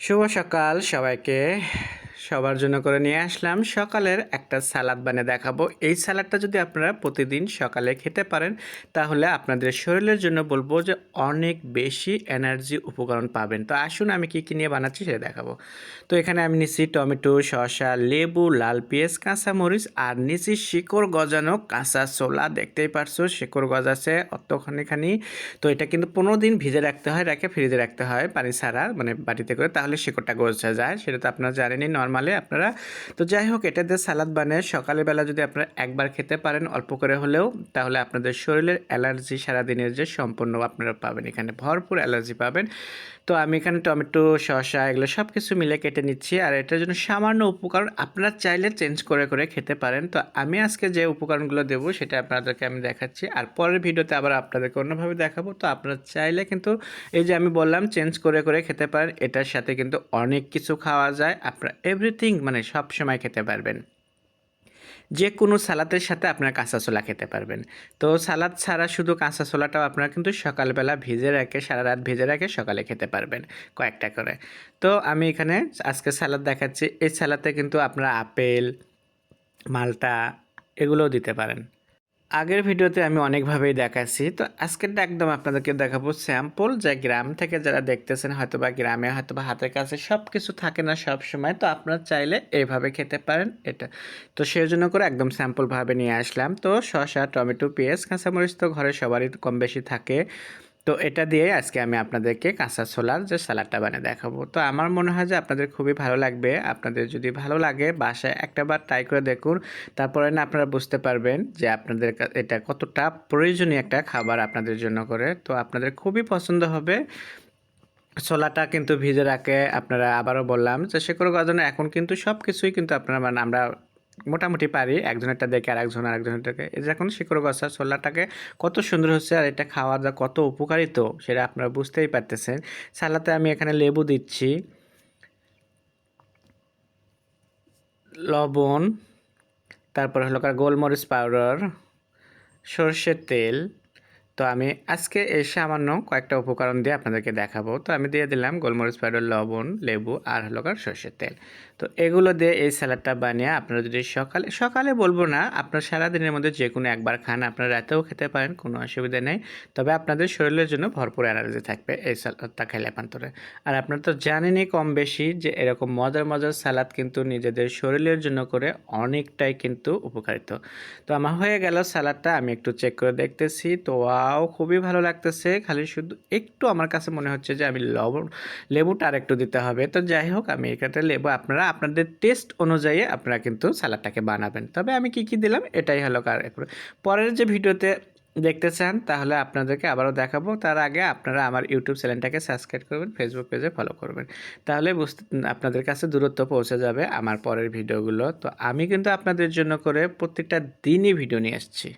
শুভ সকাল সবাইকে সবার জন্য করে নিয়ে আসলাম। সকালের একটা সালাদ বানিয়ে দেখাবো। এই সালাদটা যদি আপনারা প্রতিদিন সকালে খেতে পারেন, তাহলে আপনাদের শরীরের জন্য বলব যে অনেক বেশি এনার্জি উপকরণ পাবেন। তো আসুন আমি কী কী নিয়ে বানাচ্ছি সেটা দেখাবো। তো এখানে আমি নিচ্ছি টমেটো, শসা, লেবু, লাল পেঁয়াজ, কাঁচামরিচ আর নিচ্ছি শিকড় গজানো কাঁচা ছোলা। দেখতেই পারছ, শিকড় গজাছে অতখানিখানি। তো এটা কিন্তু পনেরো দিন ভিজে রাখতে হয়, রেখে ফ্রিজে রাখতে হয় পানি ছাড়া মানে বাড়িতে করে, তাহলে শিকড়টা গজা যায়। সেটা তো আপনারা জানেনই, নর্মালি আপনারা। তো যাই হোক, এটা দিয়ে সালাদ বানিয়ে সকালবেলা যদি আপনারা একবার খেতে পারেন অল্প করে হলেও, তাহলে আপনাদের শরীরের অ্যালার্জি সারাদিনের যে সম্পূর্ণ আপনারা পাবেন, এখানে ভরপুর অ্যালার্জি পাবেন। তো আমি এখানে টমেটো, শসা এগুলো সব কিছু মিলে কেটে নিচ্ছি, আর এটার জন্য সামান্য উপকরণ আপনারা চাইলে চেঞ্জ করে করে খেতে পারেন। তো আমি আজকে যে উপকরণগুলো দেবো, সেটা আপনাদেরকে আমি দেখাচ্ছি, আর পরের ভিডিওতে আবার আপনাদেরকে অন্যভাবে দেখাবো। তো আপনারা চাইলে কিন্তু, এই যে আমি বললাম, চেঞ্জ করে করে খেতে পারেন, এটার সাথে কিন্তু অনেক কিছু খাওয়া যায়। আপনারা এভরিথিং মানে সব সময় খেতে পারবেন। যে কোনো সালাদের সাথে আপনার কাঁচা ছোলা খেতে পারবেন। তো সালাদ ছাড়া শুধু কাঁচা ছোলাটাও আপনারা কিন্তু সকালবেলা ভিজে রাখে, সারা রাত ভিজে রাখে সকালে খেতে পারবেন কয়েকটা করে। তো আমি এখানে আজকে সালাদ দেখাচ্ছি। এই সালাদে কিন্তু আপনারা আপেল, মালটা এগুলোও দিতে পারেন। আগের ভিডিওতে আমি অনেকভাবেই দেখাচ্ছি তো আজকেরটা একদম আপনাদেরকে দেখাবো স্যাম্পল যে গ্রাম থেকে যারা দেখতেছেন হয়তো বা গ্রামে হয়তো বা হাতের কাছে সব কিছু থাকে না সব সময় তো আপনারা চাইলে এইভাবে খেতে পারেন এটা। তো সেই জন্য করে একদম স্যাম্পলভাবে নিয়ে আসলাম। তো শসা, টমেটো, পেঁয়াজ, কাঁচামরিচ তো ঘরে সবারই কম বেশি থাকে। তো এটা দিয়ে আজকে আমি আপনাদেরকে কাঁচা ছোলার যে সালাডটা বানিয়ে দেখাবো। তো আমার মনে হয় যে আপনাদের খুবই ভালো লাগবে। আপনাদের যদি ভালো লাগে বাসায় একটা বার ট্রাই করে দেখুন। তারপরে না আপনারা বুঝতে পারবেন যে আপনাদের এটা কতটা প্রয়োজনীয় একটা খাবার আপনাদের জন্য করে। তো আপনাদের খুবই পছন্দ হবে। ছোলাটা কিন্তু ভিজে রাখে। আপনারা আবারও বললাম যে শেকড় গজানো এখন কিন্তু সব কিছুই কিন্তু আপনারা মানে আমরা মোটামুটি পারি, একজনেরটা দেখে আর একজন আরেকজনেরটাকে। এই যে এখন শিকড় গছা ছোলাটাকে কত সুন্দর হচ্ছে আর এটা খাওয়া যা কত উপকারিত, সেটা আপনারা বুঝতেই পারতেছেন। সালাতে আমি এখানে লেবু দিচ্ছি। লবণ, তারপর হলো গোলমরিচ পাউডার, সর্ষের তেল তো আমি আজকে এই সামান্য কয়েকটা উপকরণ দিয়ে আপনাদেরকে দেখাবো। তো আমি দিয়ে দিলাম গোলমরিচ পাউডার, লবণ, লেবু আর হলো কার সর্ষের তেল। তো এগুলো দিয়ে এই স্যালাডটা বানিয়ে আপনারা যদি সকালে সকালে বলব না, আপনার সারাদিনের মধ্যে যে কোনো একবার খান, আপনারা রাতেও খেতে পারেন, কোনো অসুবিধা নেই। তবে আপনাদের শরীরের জন্য ভরপুর এনার্জি থাকবে এই স্যালাডটা খেলে পান্তরে আর আপনারা তো জানেনই কম বেশি যে এরকম মজার মজার সালাদ কিন্তু নিজেদের শরীরের জন্য করে অনেকটাই কিন্তু উপকারিত। তো আমার হয়ে গেল স্যালাডটা, আমি একটু চেক করে দেখতেছি। তো ওয়াও, খুবই ভালো লাগতেছে। খালি শুধু একটু আমার কাছে মনে হচ্ছে যে আমি লবণ লেবুটা আর একটু দিতে হবে। তো যাই হোক, আমি এখানে লেবু, আপনারা আপনাদের টেস্ট অনুযায়ী আপনারা কিন্তু স্যালাডটাকে বানাবেন। তবে আমি কি কি দিলাম, এটাই হলো কার পরের যে ভিডিওতে দেখতে চান তাহলে আপনাদেরকে আবারও দেখাবো। তার আগে আপনারা আমার ইউটিউব চ্যানেলটাকে সাবস্ক্রাইব করবেন ফেসবুক পেজে ফলো করবেন। তাহলে বুঝতে, আপনাদের কাছে দূরত্ব পৌঁছে যাবে আমার পরের ভিডিওগুলো। তো আমি কিন্তু আপনাদের জন্য করে প্রত্যেকটা দিনই ভিডিও নিয়ে আসছি।